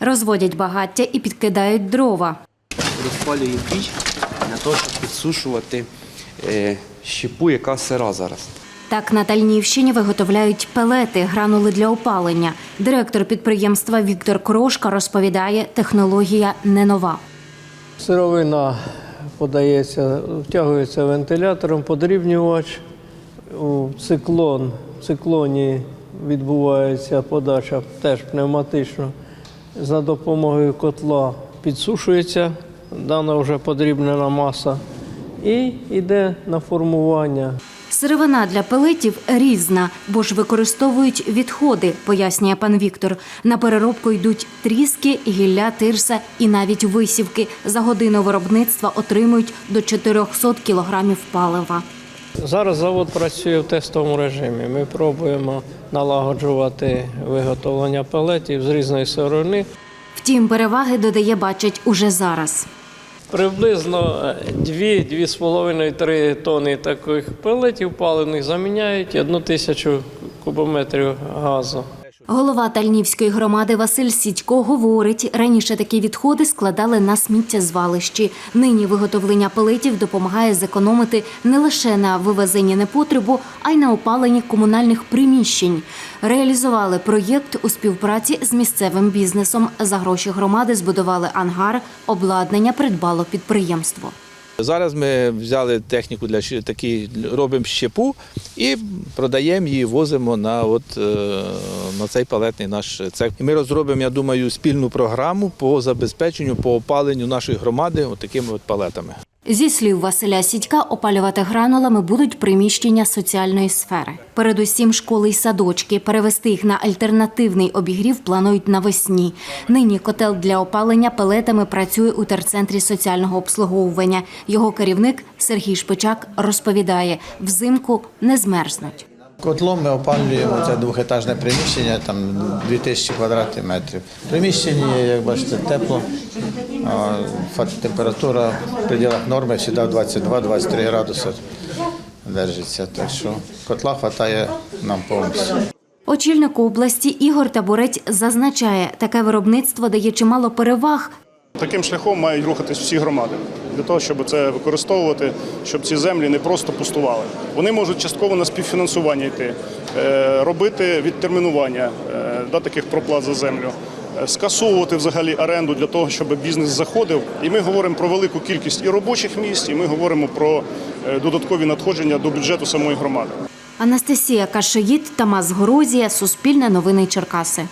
Розводять багаття і підкидають дрова. Розпалюємо піч для того, щоб підсушувати е, щепу, яка сира зараз. Так на Тальнівщині виготовляють пелети, гранули для опалення. Директор підприємства Віктор Крошка розповідає, технологія не нова. Сировина подається, втягується вентилятором, подрібнювач. У циклон, в циклоні відбувається подача теж пневматично. За допомогою котла підсушується дана вже подрібнена маса і йде на формування. Сировина для пелетів різна, бо ж використовують відходи, пояснює пан Віктор. На переробку йдуть тріски, гілля, тирса і навіть висівки. За годину виробництва отримують до 400 кілограмів палива. Зараз завод працює в тестовому режимі. Ми пробуємо налагоджувати виготовлення палетів з різної сторони. Втім, переваги додає, бачать уже зараз. Приблизно 2-2,5-3 тони таких пелетів паливних заміняють 1 тисячу кубометрів газу. Голова Тальнівської громади Василь Сідько говорить, раніше такі відходи складали на сміттєзвалищі. Нині виготовлення пелетів допомагає зекономити не лише на вивезенні непотребу, а й на опаленні комунальних приміщень. Реалізували проєкт у співпраці з місцевим бізнесом. За гроші громади збудували ангар, обладнання придбало підприємство. Зараз ми взяли техніку для такі, робимо щепу і продаємо її, возимо на, от, е, на цей палетний наш цех. І ми розробимо, я думаю, спільну програму по забезпеченню, по опаленню нашої громади от такими от палетами. Зі слів Василя Сідька, опалювати гранулами будуть приміщення соціальної сфери. Передусім, школи й садочки. Перевести їх на альтернативний обігрів планують навесні. Нині котел для опалення пелетами працює у терцентрі соціального обслуговування. Його керівник Сергій Шпичак розповідає, взимку не змерзнуть. Котлом ми опалюємо це двохетажне приміщення, там 2000 квадратних метрів. В приміщенні, як бачите, тепло, температура в пределах норми завжди 22-23 градуси держиться. Так що котла вистачає нам повністю. Очільник області Ігор Табурець зазначає, таке виробництво дає чимало переваг Таким шляхом мають рухатись всі громади для того, щоб це використовувати, щоб ці землі не просто пустували. Вони можуть частково на співфінансування йти, е, робити відтермінування е, да, таких проплат за землю, скасовувати взагалі оренду для того, щоб бізнес заходив. І ми говоримо про велику кількість і робочих місць, і ми говоримо про е, додаткові надходження до бюджету самої громади. Анастасія Кашеїд, Тамас Горозія, Суспільне новини Черкаси.